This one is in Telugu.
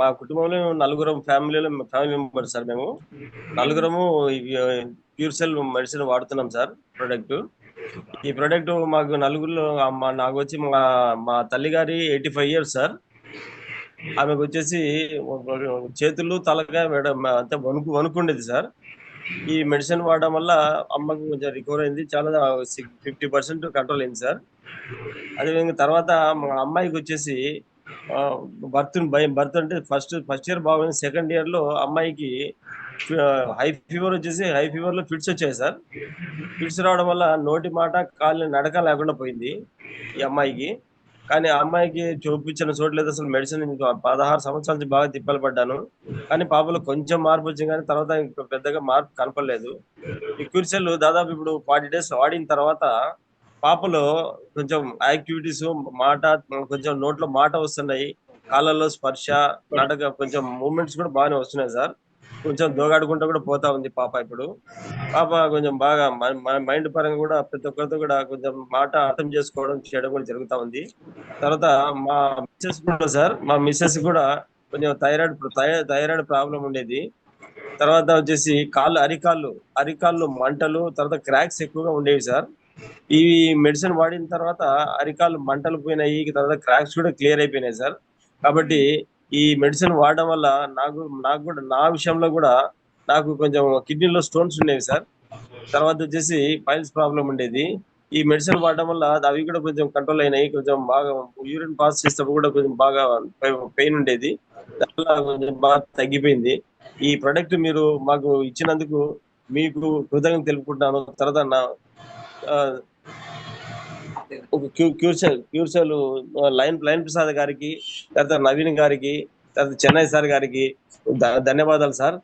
మా కుటుంబంలో నలుగురం ఫ్యామిలీలో ఫ్యామిలీ మెంబర్స్ సార్ మేము. నలుగురము ప్యూర్ సెల్ మెడిసిన్ వాడుతున్నాం సార్ ప్రొడక్ట్ ఈ ప్రొడక్ట్ మాకు నలుగురిలో మా నాకు వచ్చి మా మా తల్లి గారి ఎయిటీ ఫైవ్ ఇయర్స్ సార్. ఆమెకు వచ్చేసి చేతులు తలగా మేడం అంతా వణుకు వణుకుండేది సార్. ఈ మెడిసిన్ వాడడం వల్ల అమ్మకు కొంచెం రికవర్ అయింది చాలా ఫిఫ్టీ పర్సెంట్ కంట్రోల్ అయింది సార్. అదేవిధంగా తర్వాత మా అమ్మాయికి వచ్చేసి బర్త్ భయం బర్త్ అంటే ఫస్ట్ ఫస్ట్ ఇయర్ బాగుంది సెకండ్ ఇయర్లో అమ్మాయికి హై ఫీవర్ వచ్చేసి హై ఫీవర్లో ఫిట్స్ వచ్చాయి సార్ ఫిట్స్ రావడం వల్ల నోటి మాట కాళ్ళు నడక లేకుండా పోయింది ఈ అమ్మాయికి. కానీ ఆ అమ్మాయికి చూపించిన చోట్లేదు అసలు మెడిసిన్ పదహారు సంవత్సరాల నుంచి బాగా తిప్పలు పడ్డాను. కానీ పాపలో కొంచెం మార్పు వచ్చింది కానీ తర్వాత పెద్దగా మార్పు కనపడలేదు. ఈ కురిసెలు దాదాపు ఇప్పుడు ఫార్టీ డేస్ వాడిన తర్వాత పాపలో కొంచెం యాక్టివిటీస్ మాట కొంచెం నోట్లో మాట వస్తున్నాయి. కాళ్ళలో స్పర్శ నాటక కొంచెం మూమెంట్స్ కూడా బాగానే వస్తున్నాయి సార్. కొంచెం దోగాడుకుంటూ కూడా పోతా ఉంది పాప ఇప్పుడు. పాప కొంచెం బాగా మైండ్ పరంగా కూడా ప్రతి ఒక్కరితో కూడా కొంచెం మాట అర్థం చేసుకోవడం చేయడం కూడా జరుగుతా ఉంది. తర్వాత మా మిస్సెస్ కూడా సార్ మా మిస్సెస్ కూడా కొంచెం థైరాయిడ్ థైరాయిడ్ ప్రాబ్లం ఉండేది. తర్వాత వచ్చేసి కాళ్ళు అరికాళ్ళు అరికాళ్ళు మంటలు తర్వాత క్రాక్స్ ఎక్కువగా ఉండేవి సార్. ఈ మెడిసిన్ వాడిన తర్వాత అరికాలు మంటలు పోయినాయి తర్వాత క్రాక్స్ కూడా క్లియర్ అయిపోయినాయి సార్. కాబట్టి ఈ మెడిసిన్ వాడడం వల్ల నాకు నాకు కూడా నా విషయంలో కూడా నాకు కొంచెం కిడ్నీలో స్టోన్స్ ఉండేవి సార్. తర్వాత వచ్చేసి పైల్స్ ప్రాబ్లం ఉండేది. ఈ మెడిసిన్ వాడడం వల్ల అవి కూడా కొంచెం కంట్రోల్ అయినాయి కొంచెం బాగా యూరిన్ పాస్ చేసేటప్పుడు కూడా కొంచెం బాగా పెయిన్ ఉండేది. దానివల్ల కొంచెం బాగా తగ్గిపోయింది. ఈ ప్రొడక్ట్ మీరు మాకు ఇచ్చినందుకు మీకు కృతజ్ఞత తెలుపుకుంటున్నాను. తర్వాత నా cure cell cure cell line line Prasad గారికి తర్వాత నవీన్ గారికి తర్వాత చెన్నై సార్ గారికి ధన్యవాదాలు సార్.